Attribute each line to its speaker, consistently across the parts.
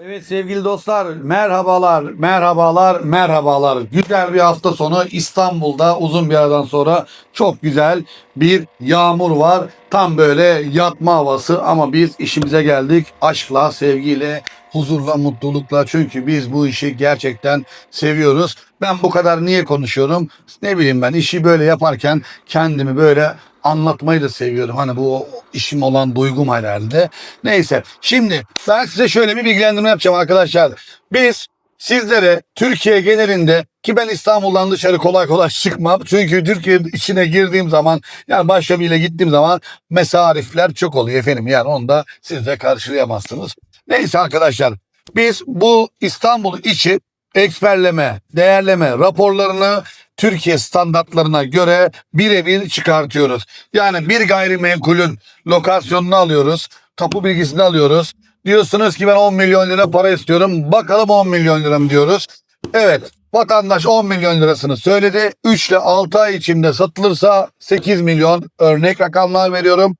Speaker 1: Evet sevgili dostlar merhabalar merhabalar merhabalar. Güzel bir hafta sonu. İstanbul'da uzun bir aradan sonra çok güzel bir yağmur var. Tam böyle yatma havası ama biz işimize geldik. Aşkla sevgiyle huzurla mutlulukla. Çünkü biz bu işi gerçekten seviyoruz. Ben bu kadar niye konuşuyorum? Ne bileyim ben işi böyle yaparken kendimi böyle anlatmayı da seviyorum. Hani bu işim olan duygum herhalde. Neyse şimdi ben size şöyle bir bilgilendirme yapacağım arkadaşlar. Biz sizlere Türkiye genelinde ki ben İstanbul'dan dışarı kolay kolay çıkmam. Çünkü Türkiye içine girdiğim zaman yani başka biriyle gittiğim zaman mesarifler çok oluyor efendim. Yani onu da siz de karşılayamazsınız. Neyse arkadaşlar biz bu İstanbul içi eksperleme, değerleme raporlarını Türkiye standartlarına göre birebir çıkartıyoruz. Yani bir gayrimenkulün lokasyonunu alıyoruz, tapu bilgisini alıyoruz. Diyorsunuz ki ben 10 milyon lira para istiyorum. Bakalım 10 milyon lira mı diyoruz. Evet vatandaş 10 milyon lirasını söyledi. 3 ile 6 ay içinde satılırsa 8 milyon örnek rakamlar veriyorum.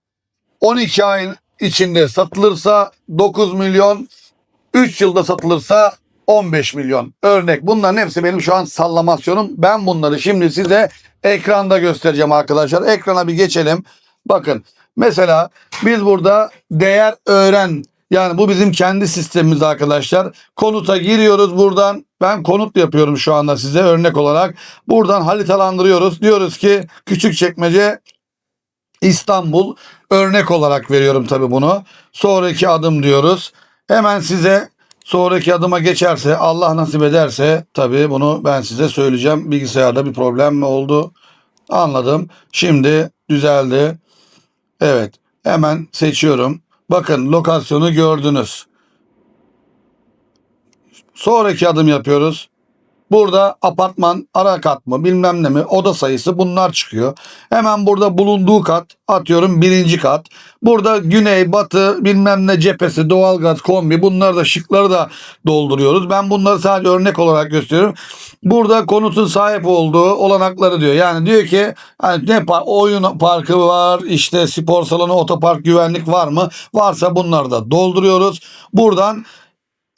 Speaker 1: 12 ay içinde satılırsa 9 milyon 3 yılda satılırsa 15 milyon örnek. Bunların hepsi benim şu an sallamasyonum. Ben bunları şimdi size ekranda göstereceğim arkadaşlar. Ekrana bir geçelim. Bakın mesela biz burada değer öğren yani bu bizim kendi sistemimiz arkadaşlar. Konuta giriyoruz buradan. Ben konut yapıyorum şu anda size örnek olarak. Buradan haritalandırıyoruz. Diyoruz ki küçük çekmece İstanbul örnek olarak veriyorum tabii bunu. Sonraki adım diyoruz. Hemen size sonraki adıma geçerse Allah nasip ederse tabii bunu ben size söyleyeceğim. Bilgisayarda bir problem mi oldu? Anladım. Şimdi düzeldi. Evet. Hemen seçiyorum. Bakın lokasyonu gördünüz. Sonraki adım yapıyoruz. Burada apartman, ara kat mı bilmem ne mi oda sayısı bunlar çıkıyor. Hemen burada bulunduğu kat atıyorum birinci kat. Burada güney, batı bilmem ne cephesi, doğalgaz, kombi bunları da şıkları da dolduruyoruz. Ben bunları sadece örnek olarak gösteriyorum. Burada konutun sahip olduğu olanakları diyor. Yani diyor ki hani ne par- oyun parkı var, işte spor salonu, otopark, güvenlik var mı? Varsa bunları da dolduruyoruz. Buradan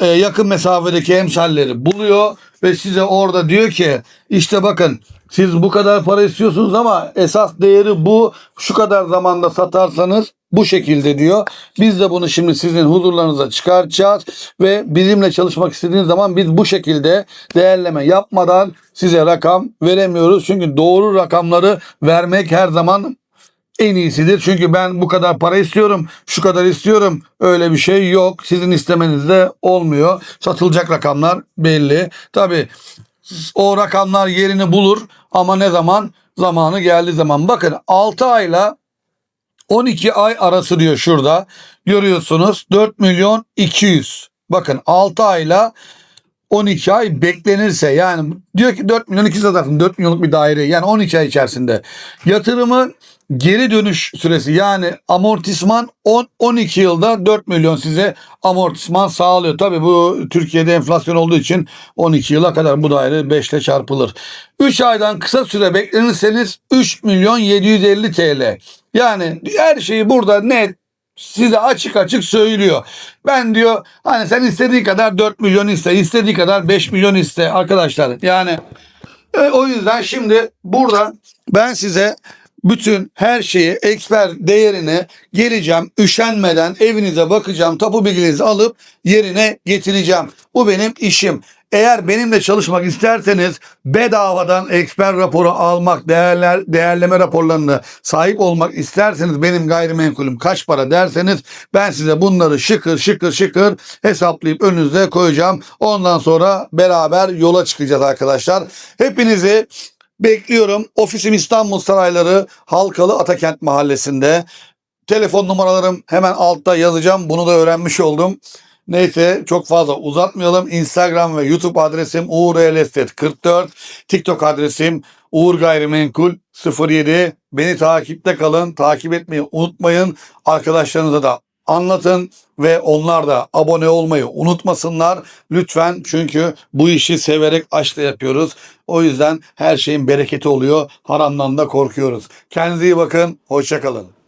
Speaker 1: e, yakın mesafedeki emsalleri buluyor ve size orada diyor ki işte bakın siz bu kadar para istiyorsunuz ama esas değeri bu şu kadar zamanda satarsanız bu şekilde diyor. Biz de bunu şimdi sizin huzurlarınıza çıkartacağız ve bizimle çalışmak istediğiniz zaman biz bu şekilde değerleme yapmadan size rakam veremiyoruz. Çünkü doğru rakamları vermek her zaman en iyisidir. Çünkü ben bu kadar para istiyorum, şu kadar istiyorum. Öyle bir şey yok. Sizin istemenizde olmuyor. Satılacak rakamlar belli. Tabii o rakamlar yerini bulur ama ne zaman? Zamanı geldiği zaman. Bakın 6 ayla 12 ay arası diyor şurada. Görüyorsunuz 4 milyon 200. Bakın 6 ayla 12 ay beklenirse yani diyor ki 4 milyon 200 satarsın 4 milyonluk bir daire yani 12 ay içerisinde yatırımın geri dönüş süresi yani amortisman 10 12 yılda 4 milyon size amortisman sağlıyor. Tabii bu Türkiye'de enflasyon olduğu için 12 yıla kadar bu daire 5 ile çarpılır. 3 aydan kısa süre beklenirseniz 3 milyon 750 TL. Yani her şeyi burada net size açık açık söylüyor. Ben diyor hani sen istediği kadar 4 milyon iste, istediği kadar 5 milyon iste arkadaşlar. Yani e, o yüzden şimdi burada ben size bütün her şeyi, eksper değerini geleceğim, üşenmeden evinize bakacağım, tapu bilginizi alıp yerine getireceğim. Bu benim işim. Eğer benimle çalışmak isterseniz bedavadan eksper raporu almak, değerler, değerleme raporlarını sahip olmak isterseniz benim gayrimenkulüm kaç para derseniz ben size bunları şıkır şıkır şıkır hesaplayıp önünüze koyacağım. Ondan sonra beraber yola çıkacağız arkadaşlar. Hepinizi bekliyorum. Ofisim İstanbul Sarayları Halkalı Atakent Mahallesi'nde. Telefon numaralarım hemen altta yazacağım. Bunu da öğrenmiş oldum. Neyse çok fazla uzatmayalım. Instagram ve YouTube adresim Uğur Elestet 44. TikTok adresim Uğur Gayrimenkul 07. Beni takipte kalın. Takip etmeyi unutmayın. Arkadaşlarınıza da anlatın ve onlar da abone olmayı unutmasınlar. Lütfen çünkü bu işi severek aşkla yapıyoruz. O yüzden her şeyin bereketi oluyor. Haramdan da korkuyoruz. Kendinize iyi bakın. Hoşçakalın.